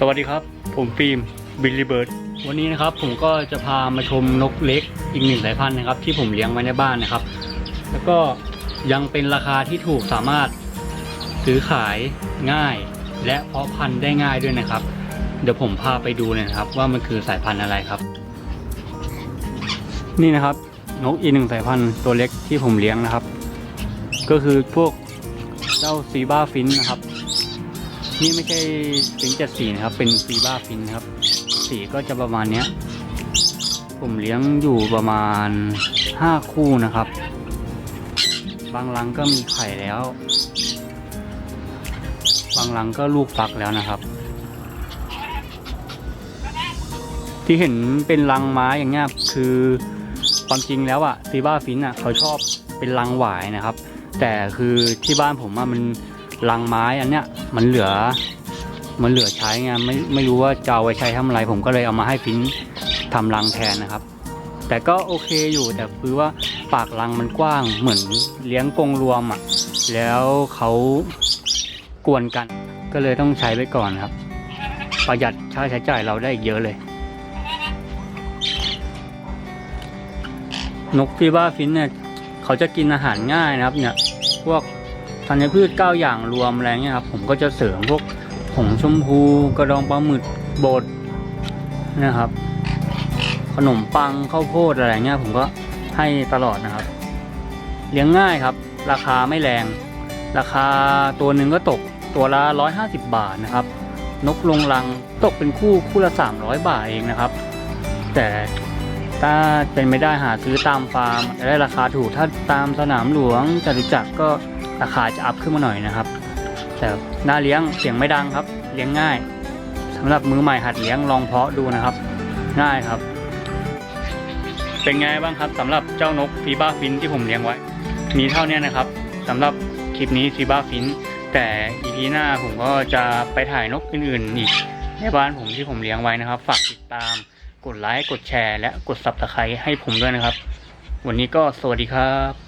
สวัสดีครับ ผมฟิล์มบิลลี่เบิร์ดวันนี้นะครับผมก็จะพามาชมนกเล็กอีกหนึ่งสายพันธุ์นะครับ ที่ผมเลี้ยงไว้ในบ้านนะครับ แล้วก็ยังเป็นราคาที่ถูกสามารถซื้อขายง่าย และเพาะพันธุ์ได้ง่ายด้วยนะครับ เดี๋ยวผมพาไปดูเลยนะครับ ว่ามันคือสายพันธุ์อะไรครับ นี่นะครับนกอีกหนึ่งสายพันธุ์ตัวเล็กที่ผมเลี้ยงนะครับ ก็คือพวกเจ้าซีบ้าฟินนะครับ นี่ไม่ใช่ฟินเจ็ดสีนะครับ เป็นซีบ้าฟินครับ สีก็จะประมาณเนี้ย ผมเลี้ยงอยู่ประมาณห้าคู่นะครับ บางรังก็มีไข่แล้ว บางรังก็ลูกฟักแล้วนะครับ ที่เห็นเป็นรังไม้อย่างเงี้ยคือความจริงแล้วอะซีบ้าฟินอะเขาชอบเป็นรังหวายนะครับ แต่คือที่บ้านผมอะมัน รังไม้อันเนี้ยมันเหลือ มันเหลือใช้ไงไม่ไม่รู้ว่าจะเอาไว้ใช้ทำอะไร ผมก็เลยเอามาให้ฟินทำรังแทนนะครับ แต่ก็โอเคอยู่แต่คือว่าปากรังมันกว้างเหมือนเลี้ยงกงรวมอะแล้วเขากวนกัน ก็เลยต้องใช้ไว้ก่อนครับ ประหยัดค่าใช้จ่ายเราได้อีกเยอะเลย นกฟีบ้าฟินเนี่ยเขาจะกินอาหารง่ายนะครับ เนี่ยพวก ธัญพืชเก้าอย่างรวมอะไรเงี้ยครับผมก็จะเสริมพวกผงชมพูกระดองปลาหมึกบดนะครับ ขนมปังข้าวโพดอะไรเงี้ยผมก็ให้ตลอดนะครับ เลี้ยงง่ายครับ ราคาไม่แรง ราคาตัวหนึ่งก็ตกตัวละ 150 บาทนะครับ นกลงรังตกเป็นคู่คู่ละ 300 บาทเองนะครับ แต่ถ้าเป็นไม่ได้หาซื้อตามฟาร์มจะได้ราคาถูกถ้าตามสนามหลวงจตุจักรก็ ราคาจะอัพขึ้นมาหน่อยนะครับ แต่น่าเลี้ยงเสียงไม่ดังครับ เลี้ยงง่ายสำหรับมือใหม่หัดเลี้ยงลองเพาะดูนะครับ ง่ายครับ เป็นไงบ้างครับสำหรับเจ้านกฟีบ้าฟินที่ผมเลี้ยงไว้ มีเท่านี้นะครับสำหรับคลิปนี้ฟีบ้าฟินแต่อีพีหน้าผมก็จะไปถ่ายนกอื่นๆอีกในบ้านผมที่ผมเลี้ยงไว้นะครับ ฝากติดตามกดไลค์กดแชร์ และกด subscribe ให้ผมด้วยนะครับ วันนี้ก็สวัสดีครับ